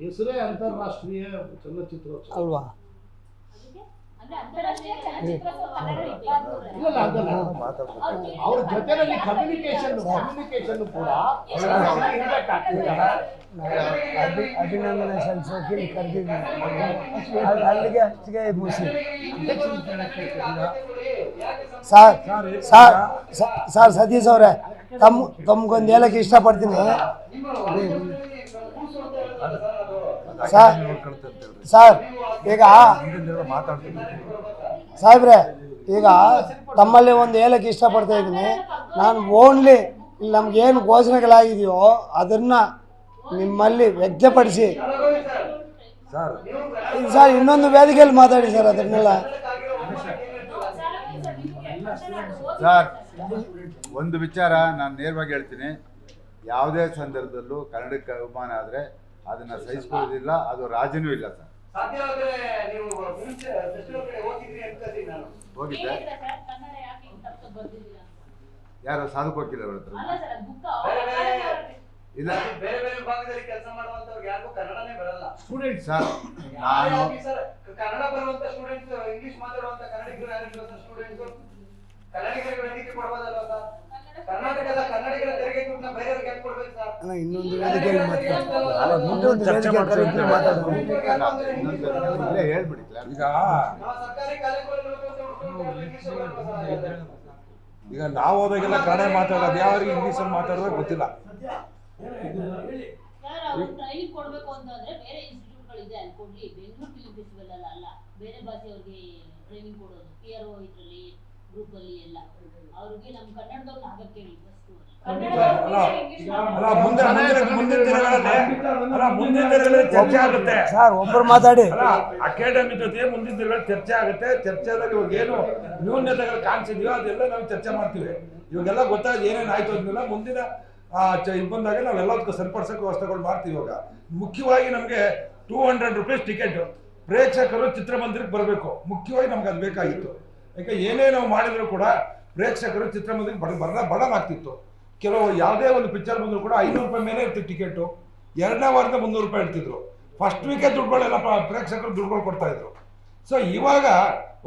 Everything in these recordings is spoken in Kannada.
ಹೆಸರೇ ಅಂತಾರಾಷ್ಟ್ರೀಯ ಚಲನಚಿತ್ರೋತ್ಸವ ಅಲ್ವಾ ಅಂದ್ರೆ ಅಂತಾರಾಷ್ಟ್ರೀಯ ಚಲನಚಿತ್ರೋತ್ಸವ ಕನ್ನಡ ಇಪ್ಪತ್ಮೂರರಲ್ಲಿ. ಇಲ್ಲ ಇಲ್ಲ, ಅದಲ್ಲ ಅವ್ರ ಜೊತೆನಲ್ಲಿ ಕಮ್ಯುನಿಕೇಶನ್ ಕಮ್ಯುನಿಕೇಶನ್ ಕೂಡ ಇರ್ಬೇಕಾಗ್ತದೆ. ಅಭಿ ಅಭಿನಂದನೆ ಸಲ್ಲಿಸೋಕೆ ಇಲ್ಲಿ ಕರೆದಿದ್ದೀನಿ ಅಲ್ಲಿ- ಅಲ್ಲಿಗೆ ಅಷ್ಟಿಗೆ ಮುಗಿಸಿ ಸರ್ ಸರ್ ಸ- ಸರ್ ಸತೀಶ್ ಅವರೇ ತಮ್ಮ ತಮ್ಗೊಂದು ಹೇಳಕ್ಕೆ ಇಷ್ಟಪಡ್ತೀನಿ ಸರ್ ಸರ್ ಈಗ ಸಾಹೇಬ್ರೆ ಈಗ ತಮ್ಮಲ್ಲಿ ಒಂದು ಹೇಳಕ್ಕೆ ಇಷ್ಟಪಡ್ತಾ ಇದ್ದೀನಿ. ನಾನು ಓನ್ಲಿ ಇಲ್ಲಿ ನಮ್ಗೇನು ಘೋಷಣೆಗಳಾಗಿದೆಯೋ ಅದನ್ನ ನಿಮ್ಮಲ್ಲಿ ವ್ಯಕ್ತಪಡಿಸಿ. ಸರ್ ಇನ್ನೊಂದು ವೇದಿಕೆಯಲ್ಲಿ ಮಾತಾಡಿ ಸರ್ ಅದನ್ನೆಲ್ಲ. ಸರ್ ಒಂದು ವಿಚಾರ ನಾನು ನೇರವಾಗಿ ಹೇಳ್ತೀನಿ. ಯಾವುದೇ ಸಂದರ್ಭದಲ್ಲೂ ಕನ್ನಡಕ್ಕೆ ಅವಮಾನ ಆದರೆ ಅದನ್ನು ಸಹಿಸ್ಕೊಳ್ಳೋದಿಲ್ಲ ಅದು ರಾಜನೂ ಇಲ್ಲ ಸರ್. ಹೋಗಿದ್ದೆ. ಯಾರು ಸಾಧು ಕೊಟ್ಟಿಲ್ಲ ಅವ್ರ ಹತ್ರ. ಅಲ್ಲ ಸರ್ ಅದು ಬುಕ್ ಬೇರೆ ಬೇರೆ ಇಲ್ಲ. ಬೇರೆ ಬೇರೆ ಭಾಗದಲ್ಲಿ ಕೆಲಸ ಮಾಡುವಂತವ್ರಿಗೆ ಯಾರಿಗೂ ಕನ್ನಡನೇ ಬರಲ್ಲ. ಸ್ಟೂಡೆಂಟ್ಸ್ ಸರ್ ನಾನು ಸರ್ ಕನ್ನಡ ಬರುವಂತ ಸ್ಟೂಡೆಂಟ್ಸ್ ಇಂಗ್ಲಿಷ್ ಮಾತಾಡುವಂತ ಕನ್ನಡಿಗರು ಯಾರಿಲ್ಲ ಸರ್ ಸ್ಟೂಡೆಂಟ್ಸ್ ಕನ್ನಡಿಗರಿಗೆ ವೇದಿಕೆ ಕೊಡ್ಬೋದಲ್ವಾ ಸರ್ ಕರ್ನಾಟಕದ ಕನ್ನಡಿಗರ ತೆರಿಗೆ ದುಡ್ಡನ್ನ ಬೇರೆಯವ್ರಿಗೆ ಯಾಕೆ ಕೊಡ್ಬೇಕು ಸರ್ ಅಣ್ಣ, ಇನ್ನೊಂದು ವೇದಿಕೆಯಲ್ಲಿ ಮಾತಾಡಿ ಅಲ್ಲ, ಮುಂದೆ ಒಂದು ವೇದಿಕೆ ಕರೆದು ಮಾತಾಡೋಣ ಅಲ್ಲ, ಇನ್ನೊಂದು ಇಲ್ಲೇ ಹೇಳ್ಬಿಡಿ ಕ್ಲಾಸ್. ಈಗ ನಮ್ಮ ಹುಡುಗರು ಇಂಗ್ಲಿಷ್ ಬರಲ್ವಾ ಸರ್? ಈಗ ಈಗ ನಾವು ಹೋದಾಗೆಲ್ಲ ಕನ್ನಡ ಮಾತಾಡೋದು ಯಾರಿಗೆ ಇಂಗ್ಲೀಷಲ್ಲಿ ಮಾತಾಡೋದು ಗೊತ್ತಿಲ್ಲ. ಯಾರು ಟ್ರೈನಿಂಗ್ ಕೊಡ್ಬೇಕು ಅಂತಂದ್ರೆ ಬೇರೆ ಇನ್ಸ್ಟಿಟ್ಯೂಟ್ ಇದೆ ಅಲ್ಲಿ ಕೊಡ್ಲಿ ಬೆಂಗಳೂರು ಫಿಲ್ಮ್ ಫೆಸ್ಟಿವಲ್ ಅಲ್ಲ ಅಲ್ಲ ಬೇರೆ ಭಾಷೆಯವ್ರಿಗೆ ಟ್ರೈನಿಂಗ್ ಕೊಡೋದು. ಪಿ ಆರ್ ಇದ್ರಲ್ಲಿ ಎಲ್ಲ ಅವ್ರಿಗೆ ನಮ್ಮ ಕನ್ನಡದವ್ರನ್ನ ಆಗಕ್ಕೆ ಹೇಳಿ ಫಸ್ಟ್ ಸರ್ ಒಬ್ಬರು ಮಾತಾಡಿ. ಅಕಾಡೆಮಿ ಜೊತೆ ಮುಂದಿನ ದಿನಗಳಲ್ಲಿ ಚರ್ಚೆ ಆಗುತ್ತೆ. ಚರ್ಚೆದಲ್ಲಿ ಇವಾಗ ಏನು ನ್ಯೂನ್ಯತೆಗಳು ಕಾಣಿಸಿದ್ಯೋ ಅದೆಲ್ಲ ನಾವು ಚರ್ಚೆ ಮಾಡ್ತೀವಿ. ಇವಾಗೆಲ್ಲ ಗೊತ್ತಾಗ ಏನೇನು ಆಯ್ತು ಅದನ್ನೆಲ್ಲ ಮುಂದಿನ ಇದು ಬಂದಾಗ ನಾವೆಲ್ಲದಕ್ಕೂ ಸರಿಪಡಿಸೋಕೆ ವ್ಯವಸ್ಥೆಗಳು ಮಾಡ್ತೀವಿ ಇವಾಗ. ಮುಖ್ಯವಾಗಿ ನಮಗೆ ಟೂ ಹಂಡ್ರೆಡ್ ರುಪೀಸ್ ಟಿಕೆಟ್ ಪ್ರೇಕ್ಷಕರು ಚಿತ್ರಮಂದಿರಕ್ಕೆ ಬರಬೇಕು. ಮುಖ್ಯವಾಗಿ ನಮ್ಗೆ ಅದು ಬೇಕಾಗಿತ್ತು. ಯಾಕೆ ಏನೇ ನಾವು ಮಾಡಿದ್ರು ಕೂಡ ಪ್ರೇಕ್ಷಕರು ಚಿತ್ರಮಂದಿರಕ್ಕೆ ಬಡ ಬರ ಬಡನಾಗ್ತಿತ್ತು ಕೆಲವು ಯಾವುದೇ ಒಂದು ಪಿಕ್ಚರ್ ಬಂದರೂ ಕೂಡ ಐನೂರು ರೂಪಾಯಿ ಮೇಲೆ ಇರ್ತಿತ್ತು ಟಿಕೆಟು ಎರಡನೇ ವಾರದ ಮುನ್ನೂರು ರೂಪಾಯಿ ಇರ್ತಿದ್ರು ಫಸ್ಟ್ ವೀಕೆ ದುಡ್ಡುಗಳೆಲ್ಲ ಪ್ರೇಕ್ಷಕರು ದುಡ್ಡುಗಳು ಕೊಡ್ತಾ ಇದ್ರು. ಸೊ ಇವಾಗ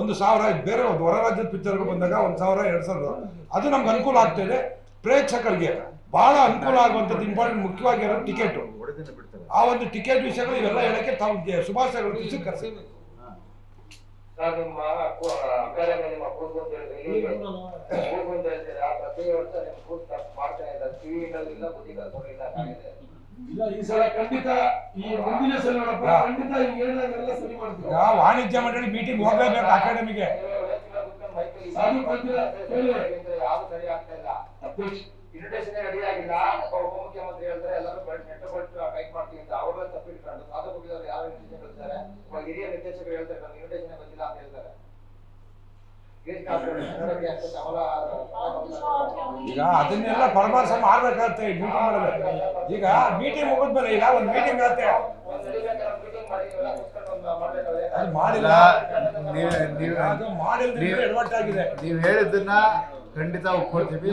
ಒಂದು ಸಾವಿರ ಬೇರೆ ಒಂದು ಹೊರ ರಾಜ್ಯದ ಪಿಕ್ಚರ್ಗಳು ಬಂದಾಗ ಒಂದು ಸಾವಿರ, ಎರಡು ಸಾವಿರ, ಅದು ನಮ್ಗೆ ಅನುಕೂಲ ಆಗ್ತಿದೆ ಪ್ರೇಕ್ಷಕರಿಗೆ ಬಹಳ ಅನುಕೂಲ ಆಗುವಂಥದ್ದು ಇಂಪಾರ್ಟೆಂಟ್ ಮುಖ್ಯವಾಗಿ ಇರೋದು ಟಿಕೆಟು ಆ ಒಂದು ಟಿಕೆಟ್ ವಿಷಯಗಳು ಇವೆಲ್ಲ ಹೇಳೋಕ್ಕೆ ತಾವು ಶುಭಾಶಯಗಳು ನಿಮ್ಮ ಕು- ಅಕಾಡೆಮಿ ನಿಮ್ಮ ಕೂರ್ಗು ಅಂತ ಹೇಳಿದ್ರೆ ಕೂರ್ಗು ಅಂತ ಹೇಳ್ತೀರಾ ಪ್ರತಿ ವರ್ಷ ನಿಮ್ಮ ಕೂರ್ಗ್ ತಪ್ಪು ಮಾಡ್ತಾ ಇದ್ದಾರೆ ಟಿವಿ ಇಲ್ಲ ಆಗಿದೆ ಈ ಸಲ ಖಂಡಿತ ಈ ಮುಂದಿನ ಸಲ ಖಂಡಿತ ಹೇಳಿದಾಗೆಲ್ಲ ಸರಿ ಮಾಡ್ತೀವಿ. ವಾಣಿಜ್ಯ ಮಂಡಳಿ ಮೀಟಿಂಗ್ ಹೋಗಬೇಕು ಅಕಾಡೆಮಿಗೆ. ಯಾವ್ದು ಸರಿ ಆಗ್ತಾ ಇಲ್ಲ. ಇನ್ವಿಟೇಷನ್ ರೆಡಿ ಆಗಿಲ್ಲ? ಉಪಮುಖ್ಯಮಂತ್ರಿ ಹೇಳ್ತಾರೆ ಎಲ್ಲರೂ ನೆಟ್ಟು ಕೊಟ್ಟು ಟೈಪ್ ಮಾಡ್ತೀವಿ ಅಂತ. ಅವರೇ ತಪ್ಪಿಟ್ಕೊಂಡು ಸಾಧು ಹೋಗಿದವರು ಯಾವ ಇನ್ವಿಟೇಷನ್ ಕಳಿಸ್ತಾರೆ ಇವಾಗ ಹಿರಿಯ ನಿರ್ದೇಶಕರು ಹೇಳ್ತಾರೆ ನಮ್ಗೆ ಇನ್ವಿಟೇಷನ್ ಬಂದಿಲ್ಲ ಅಂತ ಹೇಳ್ತಾರೆ. ಈಗ ಅದನ್ನೆಲ್ಲ ಪರಾಮರ್ಶೆ ಮಾಡ್ಬೇಕಾಗತ್ತೆ ಮೀಟಿಂಗ್ ಮಾಡಬೇಕು ಈಗ ಮೀಟಿಂಗ್ ಮುಗಿದ್ಮೇಲೆ ಈಗ ಒಂದು ಮೀಟಿಂಗ್ ಆಗುತ್ತೆ. ಒಂದ್ ಮೀಟಿಂಗ್ ಮಾಡಿ ಇವೆಲ್ಲ ಕೂತ್ಕೊಂಡು ಒಂದು ಮಾಡ್ಬೇಕಾದ್ರೆ. ಅದು ಮಾಡಿಲ್ಲ. ನೀವು ನೀವು ಅದು ಮಾಡಿಲ್ದ್ರೆ ನೀವು- ಎಡವಟ್ ಆಗಿದೆ. ನೀವು ಹೇಳಿದ್ದನ್ನ ಖಂಡಿತ ಒಪ್ಕೊಳ್ತೀವಿ.